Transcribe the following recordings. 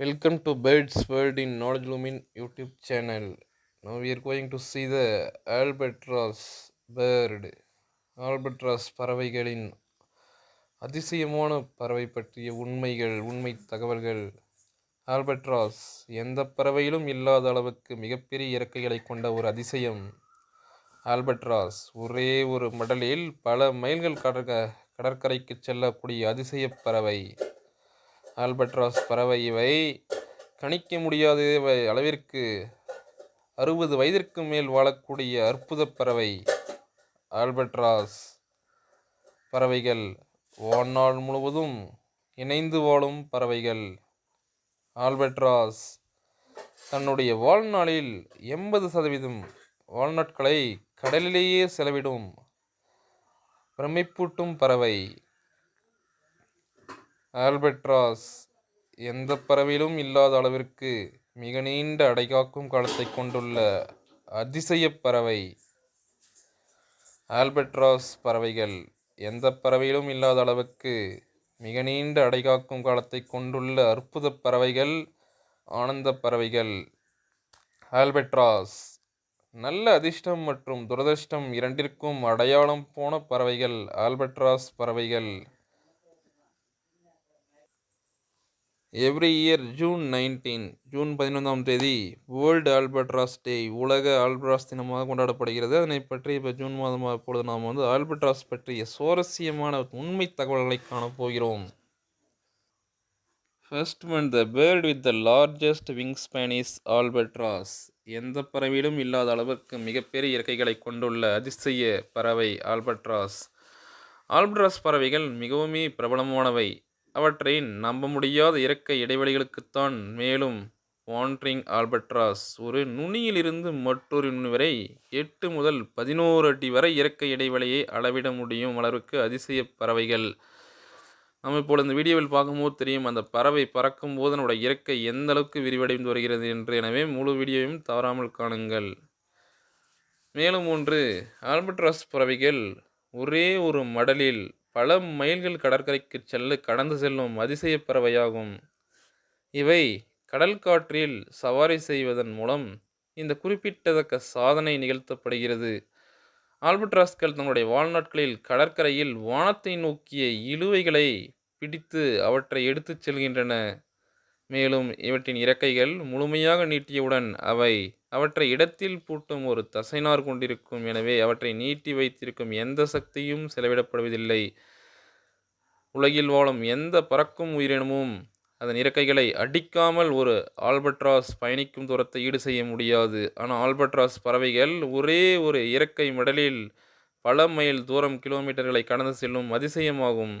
Welcome to Birds World in Knowledge Lumin YouTube channel. Now we are going to see the albatross bird. albatross பறவைகளின் அதிசயமான பறவை பற்றிய உண்மைகள் உண்மை தகவல்கள் ஆல்பட்ராஸ் எந்த பறவையிலும் இல்லாத அளவுக்கு மிகப்பெரிய இறக்கைகளை கொண்ட ஒரு அதிசயம் ஆல்பட்ராஸ் ஒரே ஒரு மடலில் பல மைல்கள் கடற்க கடற்கரைக்கு செல்லக்கூடிய அதிசய பறவை ஆல்பட்ராஸ் பறவை இவை. கணிக்க முடியாத அளவிற்கு அறுபது வயதிற்கு மேல் வாழக்கூடிய அற்புத பறவை ஆல்பட்ராஸ் பறவைகள். வாழ்நாள் முழுவதும் இணைந்து வாழும் பறவைகள் ஆல்பட்ராஸ். தன்னுடைய வாழ்நாளில் எண்பது சதவீதம் வாழ்நாட்களை கடலிலேயே செலவிடும் பிரமிப்பூட்டும் பறவை. ஆல்பட்ராஸ் எந்த பறவையிலும் இல்லாத அளவிற்கு மிக நீண்ட அடைகாக்கும் காலத்தை கொண்டுள்ள அதிசய பறவை. ஆல்பட்ராஸ் பறவைகள் எந்த பறவையிலும் இல்லாத அளவுக்கு மிக நீண்ட அடைகாக்கும் காலத்தை கொண்டுள்ள அற்புத பறவைகள் ஆனந்த பறவைகள். ஆல்பட்ராஸ் நல்ல அதிர்ஷ்டம் மற்றும் துரதிர்ஷ்டம் இரண்டிற்கும் அடையாளம் போன பறவைகள் ஆல்பட்ராஸ் பறவைகள். Every year June nineteen June பதினொன்றாம் தேதி வேர்ல்டு ஆல்பட்ராஸ் டே உலக ஆல்பட்ராஸ் தினமாக கொண்டாடப்படுகிறது. அதனை பற்றி இப்போ ஜூன் மாதம் அப்பொழுது நாம் வந்து ஆல்பட்ராஸ் பற்றிய சுவாரஸ்யமான உண்மை தகவல்களை காணப்போகிறோம் first one the bird with the largest wingspan is albatross எந்த பறவையிலும் இல்லாத அளவுக்கு மிகப்பெரிய இறக்கைகளை கொண்டுள்ள அதிசய பறவை ஆல்பட்ராஸ் ஆல்பட்ராஸ் பறவைகள் மிகவும் பிரபலமானவை. அவற்றை நம்ப முடியாத இறக்கை இடைவெளிகளுக்குத்தான் மேலும் வாண்ட்ரிங் ஆல்பட்ராஸ் ஒரு நுனியிலிருந்து மற்றொரு நுனி வரை எட்டு முதல் பதினோரு அடி வரை இறக்கை இடைவெளியை அளவிட முடியும் அளவுக்கு அதிசய பறவைகள். நம்ம இப்போது இந்த வீடியோவில் பார்க்கும்போது தெரியும் அந்த பறவை பறக்கும் போது அதனுடைய இறக்கை எந்த அளவுக்கு விரிவடைந்து வருகிறது என்று. எனவே முழு வீடியோவையும் தவறாமல் காணுங்கள். மேலும் ஒன்று ஆல்பட்ராஸ் பறவைகள் ஒரே ஒரு மடலில் பல மைல்கள் கடற்கரைக்கு செல்ல கடந்து செல்லும் அதிசய பறவையாகும். இவை கடல் காற்றில் சவாரி செய்வதன் மூலம் இந்த குறிப்பிட்டத்தக்க சாதனை நிகழ்த்தப்படுகிறது. ஆல்பட்ராஸ்கள் தங்களுடைய வாழ்நாட்களில் கடற்கரையில் வானத்தை நோக்கிய இழுவைகளை பிடித்து அவற்றை எடுத்துச் செல்கின்றன. மேலும் இவற்றின் இறக்கைகள் முழுமையாக நீட்டியவுடன் அவை அவற்றை இடத்தில் பூட்டும் ஒரு தசைனார் கொண்டிருக்கும். எனவே அவற்றை நீட்டி வைத்திருக்கும் எந்த சக்தியும் செலவிடப்படுவதில்லை. உலகில் வாழும் எந்த பறக்கும் உயிரினமும் அதன் இறக்கைகளை அடிக்காமல் ஒரு ஆல்பட்ராஸ் பயணிக்கும் தூரத்தை ஈடு செய்ய முடியாது. ஆனால் ஆல்பட்ராஸ் பறவைகள் ஒரே ஒரு இறக்கை மடலில் பல மைல் தூரம் கிலோமீட்டர்களை கடந்து செல்லும் அதிசயமாகும்.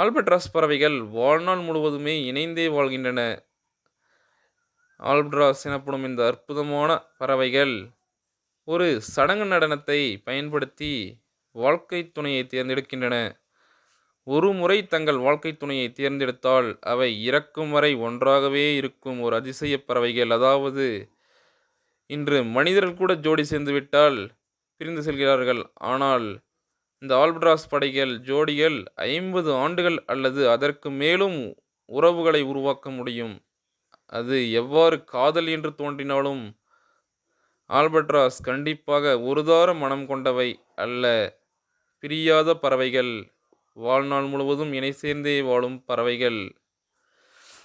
ஆல்பட்ராஸ் பறவைகள் வாழ்நாள் முழுவதுமே இணைந்தே வாழ்கின்றன. ஆல்பட்ராஸ் எனப்படும் இந்த அற்புதமான பறவைகள் ஒரு சடங்கு நடனத்தை பயன்படுத்தி வாழ்க்கை துணையை தேர்ந்தெடுக்கின்றன. ஒரு முறை தங்கள் வாழ்க்கை துணையை தேர்ந்தெடுத்தால் அவை இறக்கும் வரை ஒன்றாகவே இருக்கும் ஒரு அதிசய பறவைகள். அதாவது இன்று மனிதர்கள் கூட ஜோடி சேர்ந்துவிட்டால் பிரிந்து செல்கிறார்கள். ஆனால் இந்த ஆல்பட்ராஸ் படைகள் ஜோடிகள் ஐம்பது ஆண்டுகள் அல்லது அதற்கு மேலும் உறவுகளை உருவாக்க முடியும். அது எவ்வாறு காதல் என்று தோன்றினாலும் ஆல்பட்ராஸ் கண்டிப்பாக ஒருதார மனம் கொண்டவை அல்ல. பிரியாத பறவைகள் வாழ்நாள் முழுவதும் இணை சேர்ந்தே வாழும் பறவைகள்.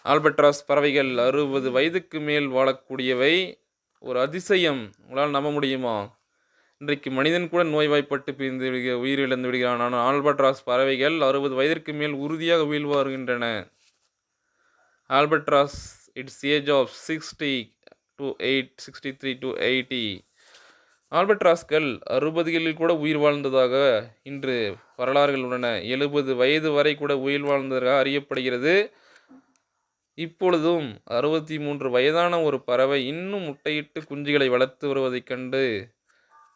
ஆல்பட்ராஸ் பறவைகள் அறுபது வயதுக்கு மேல் வாழக்கூடியவை. ஒரு அதிசயம் உங்களால் நம்ப முடியுமா? இன்றைக்கு மனிதன் கூட நோய்வாய்ப்பட்டு பிரிந்து விடுக உயிரிழந்து விடுகிறான் ஆனால் ஆல்பட்ராஸ் பறவைகள் அறுபது வயதிற்கு மேல் உறுதியாக உயிர் வருகின்றன albatross its age of sixty to eight sixty three to eighty. ஆல்பட்ராஸ்கள் அறுபதுகளில் கூட உயிர் வாழ்ந்ததாக இன்று வரலாறுகள் உள்ளன. எழுபது வயது வரை கூட உயிர் வாழ்ந்ததாக அறியப்படுகிறது. இப்பொழுதும் அறுபத்தி மூன்று வயதான ஒரு பறவை இன்னும் முட்டையிட்டு குஞ்சுகளை வளர்த்து வருவதைக் கண்டு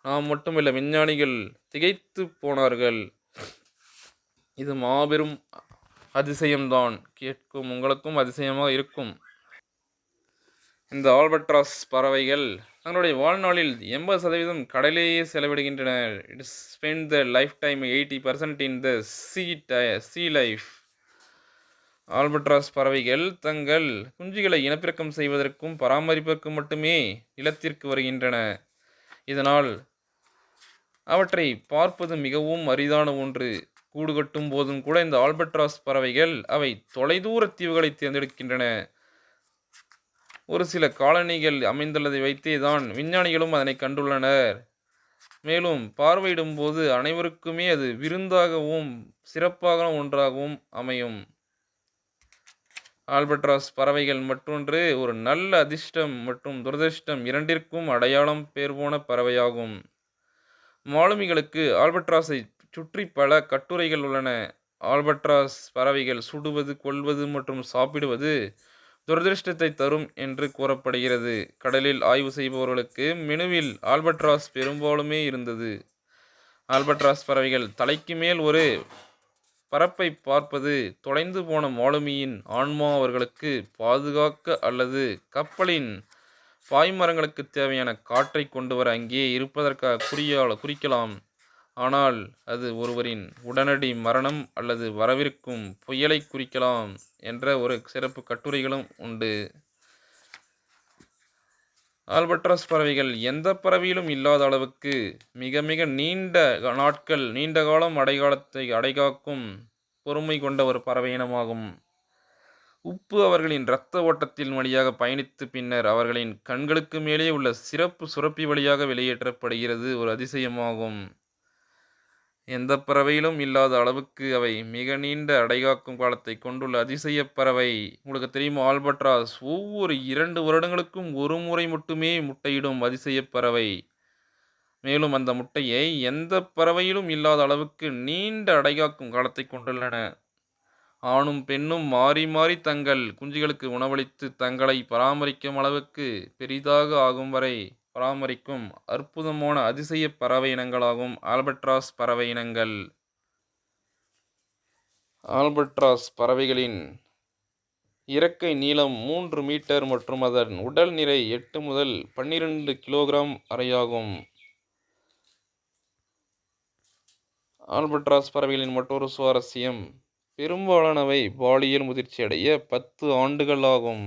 நாம் மட்டுமில்ல விஞ்ஞானிகள் திகைத்து போனார்கள். இது மாபெரும் அதிசயம்தான். கேட்கும் உங்களுக்கும் அதிசயமாக இருக்கும். இந்த ஆல்பட்ராஸ் பறவைகள் தங்களுடைய வாழ்நாளில் எண்பது சதவீதம் கடலேயே செலவிடுகின்றன. Its spend the lifetime eighty percent in the sea sea life albatross பறவைகள் தங்கள் குஞ்சுகளை இனப்பெருக்கம் செய்வதற்கும் பராமரிப்பதற்கும் மட்டுமே நிலத்திற்கு வருகின்றன. இதனால் அவற்றை பார்ப்பது மிகவும் அரிதான ஒன்று. கூடு கட்டும் போதும் கூட இந்த ஆல்பட்ராஸ் பறவைகள் அவை தொலைதூர தீவுகளை தேர்ந்தெடுக்கின்றன. ஒரு சில காலனிகள் அமைந்துள்ளதை வைத்தே தான் விஞ்ஞானிகளும் அதனை கண்டுள்ளனர். மேலும் பார்வையிடும் போது அனைவருக்குமே அது விருந்தாகவும் சிறப்பாக ஒன்றாகவும் அமையும். ஆல்பட்ராஸ் பறவைகள் மற்றொன்று ஒரு நல்ல அதிர்ஷ்டம் மற்றும் துரதிர்ஷ்டம் இரண்டிற்கும் அடையாளம் பேர் போன பறவையாகும். மாலுமிகளுக்கு ஆல்பட்ராஸை சுற்றி பல கட்டுரைகள் உள்ளன. ஆல்பட்ராஸ் பறவைகள் சுடுவது கொள்வது மற்றும் சாப்பிடுவது துரதிர்ஷ்டத்தை தரும் என்று கூறப்படுகிறது. கடலில் ஆய்வு செய்பவர்களுக்கு மெனுவில் ஆல்பட்ராஸ் பெரும்பாலுமே இருந்தது. ஆல்பட்ராஸ் பறவைகள் தலைக்கு மேல் ஒரு பரப்பை பார்ப்பது தொலைந்து போன மாலுமியின் ஆன்மா அவர்களுக்கு பாதுகாக்க அல்லது கப்பலின் பாய்மரங்களுக்கு தேவையான காற்றை கொண்டு வர அங்கே இருப்பதற்காக குறியால் குறிக்கலாம். ஆனால் அது ஒருவரின் உடனடி மரணம் அல்லது வரவிருக்கும் புயலை குறிக்கலாம் என்ற ஒரு சிறப்பு கட்டுரைகளும் உண்டு. ஆல்பட்ராஸ் பறவைகள் எந்த பறவையிலும் இல்லாத அளவுக்கு மிக மிக நீண்ட நாட்கள் நீண்ட காலம் அடைகாலத்தை அடைகாக்கும் பொறுமை கொண்ட ஒரு பறவை இனமாகும். உப்பு அவர்களின் இரத்த ஓட்டத்தின் வழியாக பயணித்து பின்னர் அவர்களின் கண்களுக்கு மேலே உள்ள சிறப்பு சுரப்பி வழியாக வெளியேற்றப்படுகிறது ஒரு அதிசயமாகும். எந்த பறவையிலும் இல்லாத அளவுக்கு அவை மிக நீண்ட அடைகாக்கும் காலத்தை கொண்டுள்ள அதிசய பறவை. உங்களுக்கு தெரியுமா ஆல்பட்ராஸ்? ஒவ்வொரு இரண்டு வருடங்களுக்கும் ஒரு முறை மட்டுமே முட்டையிடும் அதிசய பறவை. மேலும் அந்த முட்டையை எந்த பறவையிலும் இல்லாத அளவுக்கு நீண்ட அடைகாக்கும் காலத்தை கொண்டுள்ளன. ஆணும் பெண்ணும் மாறி மாறி தங்கள் குஞ்சுகளுக்கு உணவளித்து தங்களை பராமரிக்கும் அளவுக்கு பெரிதாக ஆகும் வரை பராமரிக்கும் அற்புதமான அதிசய பறவை இனங்களாகும் ஆல்பட்ராஸ் பறவை இனங்கள் ஆல்பட்ராஸ் பறவைகளின் இறக்கை நீளம் மூன்று மீட்டர் மற்றும் அதன் உடல் நிறை எட்டு முதல் பன்னிரண்டு கிலோகிராம் வரையாகும். ஆல்பட்ராஸ் பறவைகளின் மற்றொரு சுவாரஸ்யம் பெரும்பாலானவை பாலியல் முதிர்ச்சியடைய பத்து ஆண்டுகள் ஆகும்.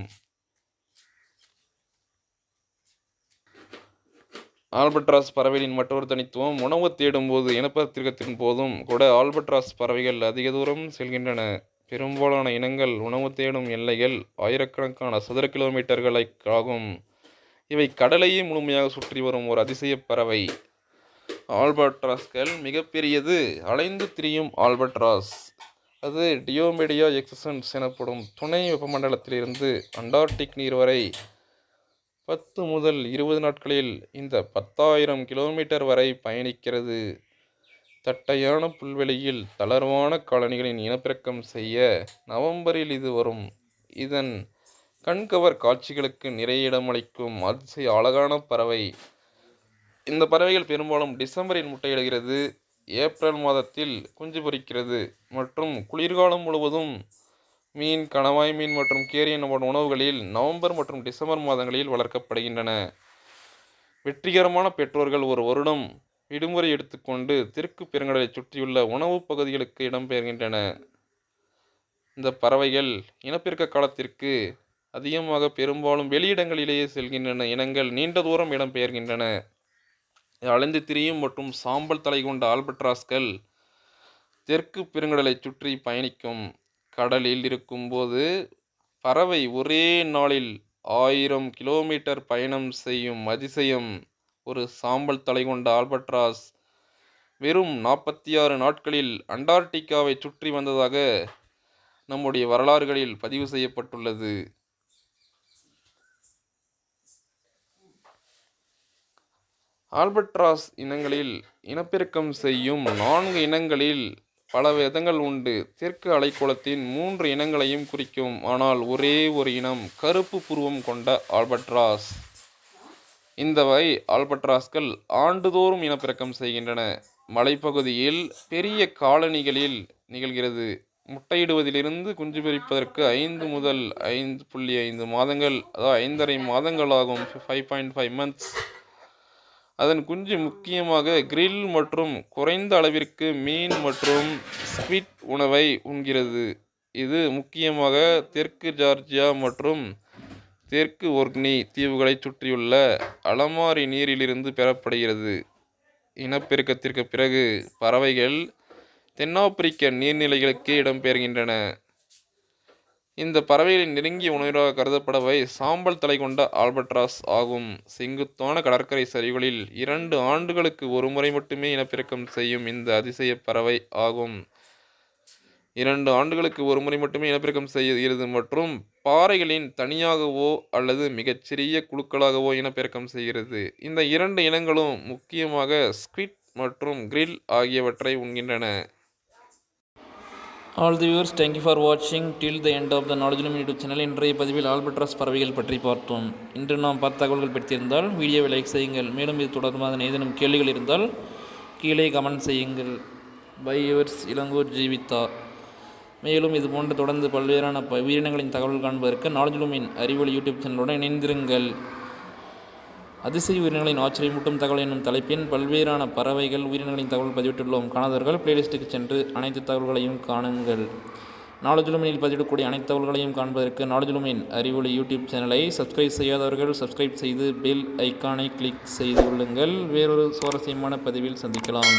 ஆல்பட்ராஸ் பறவைகளின் மற்றொரு தனித்துவம் உணவு தேடும்போது இனப்பெருக்கத்தின் போதும் கூட ஆல்பட்ராஸ் பறவைகள் அதிக தூரம் செல்கின்றன. பெரும்பாலான இனங்கள் உணவு தேடும் எல்லைகள் ஆயிரக்கணக்கான சதுர கிலோமீட்டர்களை ஆகும் இவை கடலையே முழுமையாக சுற்றி வரும் ஒரு அதிசய பறவை. ஆல்பட்ராஸ்கள் மிகப்பெரியது அலைந்து திரியும் ஆல்பட்ராஸ். அது டியோமெடியா எக்ஸசன்ஸ் எனப்படும் துணை வெப்பமண்டலத்திலிருந்து அண்டார்டிக் நீர் வரை பத்து முதல் இருபது நாட்களில் இந்த பத்தாயிரம் கிலோமீட்டர் வரை பயணிக்கிறது. தட்டையான புல்வெளியில் தளர்வான காலனிகளின் இனப்பெருக்கம் செய்ய நவம்பரில் இது வரும். இதன் கண்கவர் காட்சிகளுக்கு நிறைய இடமளிக்கும். அதிசய அழகான பறவை. இந்த பறவைகள் பெரும்பாலும் டிசம்பரில் முட்டையிடுகிறது. ஏப்ரல் மாதத்தில் குஞ்சு பொறிக்கிறது. மற்றும் குளிர்காலம் முழுவதும் மீன் கணவாய் மீன் மற்றும் கேரி எனப்படும் உணவுகளில் நவம்பர் மற்றும் டிசம்பர் மாதங்களில் வளர்க்கப்படுகின்றன. வெற்றிகரமான பெற்றோர்கள் ஒரு வருடம் விடுமுறை எடுத்துக்கொண்டு தெற்கு பெருங்கடலை சுற்றியுள்ள உணவுப் பகுதிகளுக்கு இடம்பெயர்கின்றன. இந்த பறவைகள் இனப்பெருக்க காலத்திற்கு அதிகமாக பெரும்பாலும் வெளியிடங்களிலேயே செல்கின்றன. இனங்கள் நீண்ட தூரம் இடம்பெயர்கின்றன. அலைந்து திரியும் மற்றும் சாம்பல் தலை கொண்ட ஆல்பட்ராஸ்கள் தெற்கு பெருங்கடலை சுற்றி பயணிக்கும். கடலில் இருக்கும்போது பறவை ஒரே நாளில் ஆயிரம் கிலோமீட்டர் பயணம் செய்யும் அதிசயம். ஒரு சாம்பல் தலை கொண்ட ஆல்பட்ராஸ் வெறும் நாற்பத்தி ஆறு நாட்களில் அண்டார்டிகாவை சுற்றி வந்ததாக நம்முடைய வரலாறுகளில் பதிவு செய்யப்பட்டுள்ளது. ஆல்பட்ராஸ் இனங்களில் இனப்பெருக்கம் செய்யும் நான்கு இனங்களில் பல விதங்கள் உண்டு. தெற்கு அலைக்குளத்தின் மூன்று இனங்களையும் குறிக்கும். ஆனால் ஒரே ஒரு இனம் கருப்பு புருவம் கொண்ட ஆல்பட்ராஸ். இந்த வகை ஆல்பட்ராஸ்கள் ஆண்டுதோறும் இனப்பெருக்கம் செய்கின்றன. மலைப்பகுதியில் பெரிய காலனிகளில் நிகழ்கிறது. முட்டையிடுவதிலிருந்து குஞ்சு பிரிப்பதற்கு ஐந்து முதல் ஐந்து புள்ளி ஐந்து மாதங்கள் அதாவது ஐந்தரை மாதங்கள் ஆகும் ஃபைவ் பாயிண்ட் ஃபைவ் மந்த்ஸ் அதன் குஞ்சு முக்கியமாக கிரில் மற்றும் குறைந்த அளவிற்கு மீன் மற்றும் ஸ்குவிட் உணவை உண்கிறது. இது முக்கியமாக தெற்கு ஜார்ஜியா மற்றும் தெற்கு ஒர்க்னி தீவுகளைச் சுற்றியுள்ள அலமாரி நீரிலிருந்து பெறப்படுகிறது. இனப்பெருக்கத்திற்கு பிறகு பறவைகள் தென்னாப்பிரிக்க நீர்நிலைகளுக்கே இடம்பெயர்கின்றன. இந்த பறவைகளின் நெருங்கிய உணவினராக கருதப்படவை சாம்பல் தலை கொண்ட ஆல்பட்ராஸ் ஆகும். செங்குத்தான கடற்கரை சரிவுகளில் இரண்டு ஆண்டுகளுக்கு ஒரு முறை மட்டுமே இனப்பெருக்கம் செய்யும் இந்த அதிசய பறவை ஆகும். இரண்டு ஆண்டுகளுக்கு ஒரு முறை மட்டுமே இனப்பெருக்கம் செய்கிறது மற்றும் பாறைகளின் தனியாகவோ அல்லது மிகச்சிறிய குழுக்களாகவோ இனப்பெருக்கம் செய்கிறது. இந்த இரண்டு இனங்களும் முக்கியமாக ஸ்குவிட் மற்றும் கிரில் ஆகியவற்றை உண்கின்றன. All the viewers thank you for வாட்சிங் till the end of the knowledge YouTube channel இன்றைய பதிவில் ஆல்பட்ராஸ் பறவைகள் பற்றி பார்த்தோம். இன்று நாம் பார்த்த தகவல்கள் பெற்றிருந்தால் வீடியோவை லைக் செய்யுங்கள். மேலும் இது தொடர்பாக ஏதேனும் கேள்விகள் இருந்தால் கீழே கமெண்ட் செய்யுங்கள். Bye yours Ilangur Jeevitha. மேலும் இது போன்ற தொடர்ந்து பல்வேறான ப உயிரினங்களின் தகவல் காண்பதற்கு நாலேஜ் லூமின் அறிவொளி யூடியூப் சேனலுடன் இணைந்திருங்கள். அதிசய உயிரினங்களின் ஆச்சரியமூட்டும் தகவல் என்னும் தலைப்பின் பல்வேறான பறவைகள் உயிரினங்களின் தகவல் பதிவிட்டுள்ளோம். காணாதவர்கள் பிளேலிஸ்ட்டுக்கு சென்று அனைத்து தகவல்களையும் காணுங்கள். நாலஜுலுமனில் பதிவிடக்கூடிய அனைத்து தகவல்களையும் காண்பதற்கு நாலஜுலுமின் அறிவொளி யூடியூப் சேனலை சப்ஸ்கிரைப் செய்யாதவர்கள் சப்ஸ்கிரைப் செய்து பெல் ஐக்கானை கிளிக் செய்து கொள்ளுங்கள். வேறொரு சுவாரஸ்யமான பதிவில் சந்திக்கலாம்.